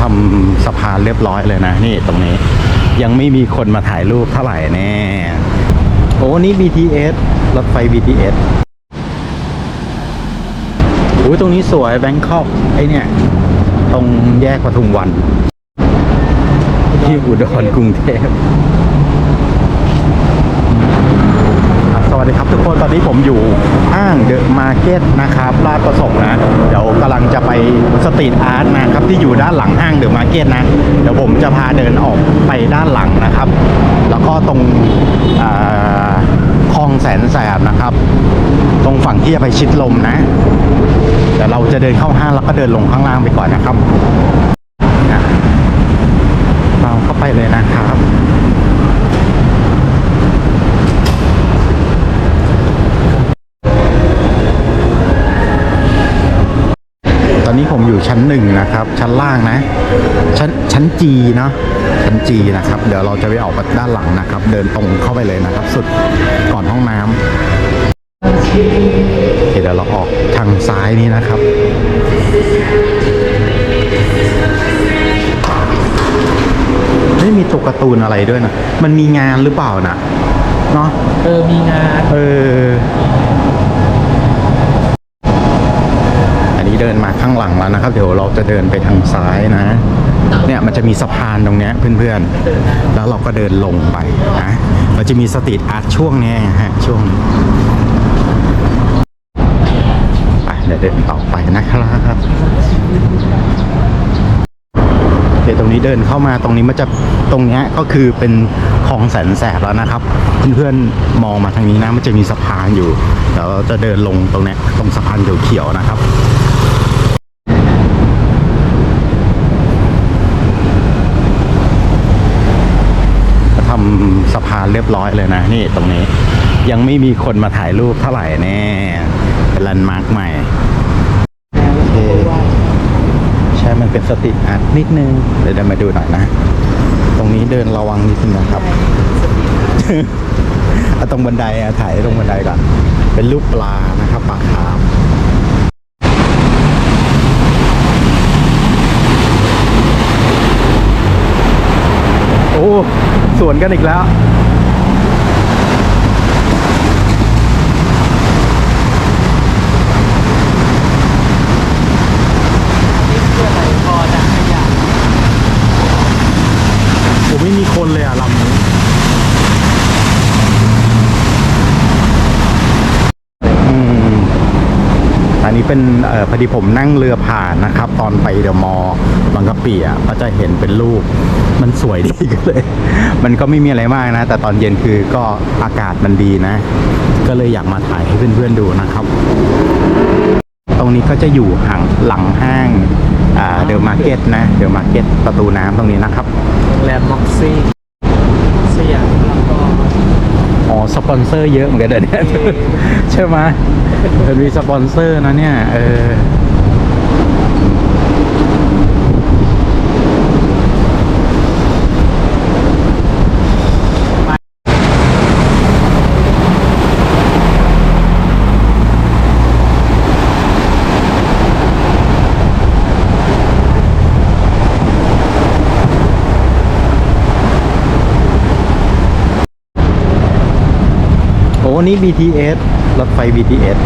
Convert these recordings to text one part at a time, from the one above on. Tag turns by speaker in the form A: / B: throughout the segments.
A: ทำสะพานเรียบร้อยเลยนะนี่ตรงนี้ ยังไม่มีคนมาถ่ายรูปเท่าไหร่แน่โอ้นี่ BTS รถไฟ BTS โอ้ยตรงนี้สวยแบงคอกไอเนี่ย ตรงแยกปทุมวัน ที่อุดรกรุงเทพ ส วัสดีครับทุกคนตอนนี้ผมอยู่ห้างเดอะมาร์เก็ตนะครับลาดประสงค์นะ เดี๋ยวกำลังจะไปสตรีทอาร์ตนะครับที่อยู่ด้านหลังห้างเดอะมาร์เก็ตนะ เดี๋ยวผมจะพาเดินออกไปด้านหลังนะครับ แล้วก็ตรงคลองแสนแสบนะครับ ตรงฝั่งที่จะไปชิดลมนะเดี๋ยวเราจะเดินเข้าห้างแล้วก็เดินลงข้างล่างไปก่อนนะครับเราเข้าไปเลยนะครับ ตอ นนี้ผมอยู่ชั้นหนึ่งนะครับ ชั้นล่างนะ ชั้นชั้นจีเนาะชั้นจีนะครับ เดี๋ยวเราจะไปออกไปด้านหลังนะครับ เดินตรงเข้าไปเลยนะครับ สุดก่อนห้องน้ำโอเคเดี๋ยวเราออกทางซ้ายนี้นะครับไม่มีตัวการ์ตูนอะไรด้วยนะ มันมีงานหรือเปล่านะเนาะ
B: เออ มีงาน
A: เออ อันนี้เดินมาข้างหลังแล้วนะครับ เดี๋ยวเราจะเดินไปทางซ้ายนะ เนี่ยมันจะมีสะพานตรงนี้เพื่อนๆ แล้วเราก็เดินลงไปนะเราจะมีสตรีทอาร์ตช่วงนี้ฮะช่วงไปเดี๋ยวเดินต่อไปนะครับเดี๋ยวตรงนี้เดินเข้ามาตรงนี้มันจะตรงนี้ก็คือเป็นคลองแสนแสบแล้วนะครับ เพื่อนๆมองมาทางนี้นะมันจะมีสะพานอยู่เดี๋ยวเราจะเดินลงตรงนี้ตรงสะพานเขียวๆนะครับ ทำสะพาน เรียบร้อยเลยนะ นี่ตรงนี้ ยังไม่มีคนมาถ่ายรูปเท่าไหร่แน่เป็นแลนมาร์คใหม่โอเคใช่มันเป็นสตรีทอาร์ตนิดนึงเดี๋ยวเดินมาดูหน่อยนะ ตรงนี้เดินระวังนิดนึงนะครับเอาตรงบันไดอะถ่ายตรงบันไดก่อน เป็นรูปปลานะครับปลาคาร์ฟโอ้สวนกันอีกแล้ว
B: นี่คืออะไรพอดักขยะ
A: ผมไม่มี คนเลยอะลำนี้อืมอันนี้เป็นออพอดีผมนั่งเรือผ่านนะครับ ตอนไปเดอะมอบางกะปิอะก็จะเห็นเป็นรูปมันสวยดีก็เลย มันก็ไม่มีอะไรมากนะ แต่ตอนเย็นคือก็อากาศมันดีนะ ก็เลยอยากมาถ่ายให้เพื่อนๆดูนะครับ ตรงนี้ก็จะอยู่ห่างหลังห้างเดอะมาร์เก็ตนะเดอะมาร์เก็ตประตูน้ำตรงนี้นะครับ
B: แลนด์ม็อกซี่สยามพารากอน
A: อ๋อ สปอนเซอร์เยอะเหมือนกันเดี๋ยวนี้ ใช่ไหมมันมีสปอนเซอร์นะเนี่ย เออ อ้นี่ BTS รถไฟ BTS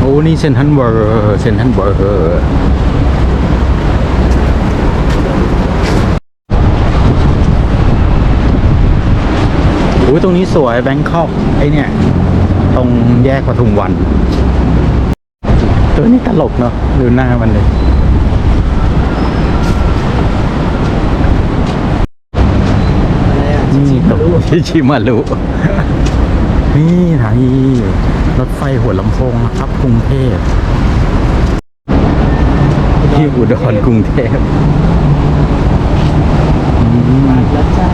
A: โอ้นี่เซนทันเวอร์เซนทันเวอร์โอ้ยตรงนี้สวยแบงคอกไอเนี่ย ตรงแยกปทุมวัน ตัวนี้ตลกเนาะดูหน้ามันเลย นี่ตกที่ชิมารุนี่ทางีรถไฟหัวลำโพงนะครับกรุงเทพที่อุดรกรุงเทพอืม
B: แล้วจ้า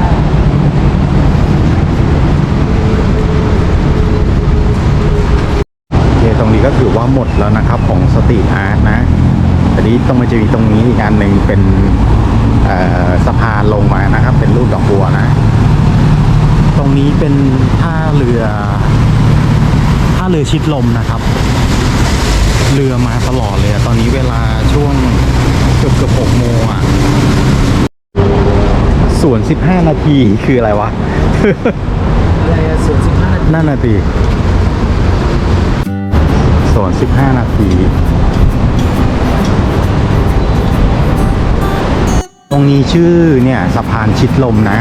A: โอเค ตรงนี้ก็ถือว่าหมดแล้วนะครับของสตรีทอาร์ตนะทีนี้ต้องมาจะมีตรงนี้อีกอันหนึ่งเป็นเอ่อสะพานลงมานะครับ เป็นรูปดอกบัวนะ ตรงนี้เป็นท่าเรือท่าเรือชิดลมนะครับ เรือมาตลอดเลยอะตอนนี้เวลาช่วงเกือบเกือบหกโมงอะส่วน15นาทีคืออะไรวะ
B: อะไรอะส่วนสิบห้านาที
A: นั่นนาที สอน 15 นาที ตรงนี้ชื่อเนี่ยสะพานชิดลมนะ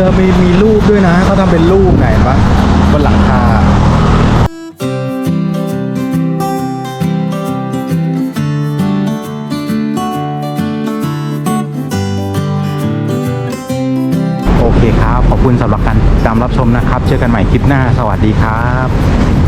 A: รือมีมีรูปด้วยนะเขาทำเป็นรูปไหนปะบนหลังคาโอเคครับ ขอบคุณสำหรับการติดตามรับชมนะครับ เจอกันใหม่คลิปหน้า สวัสดีครับ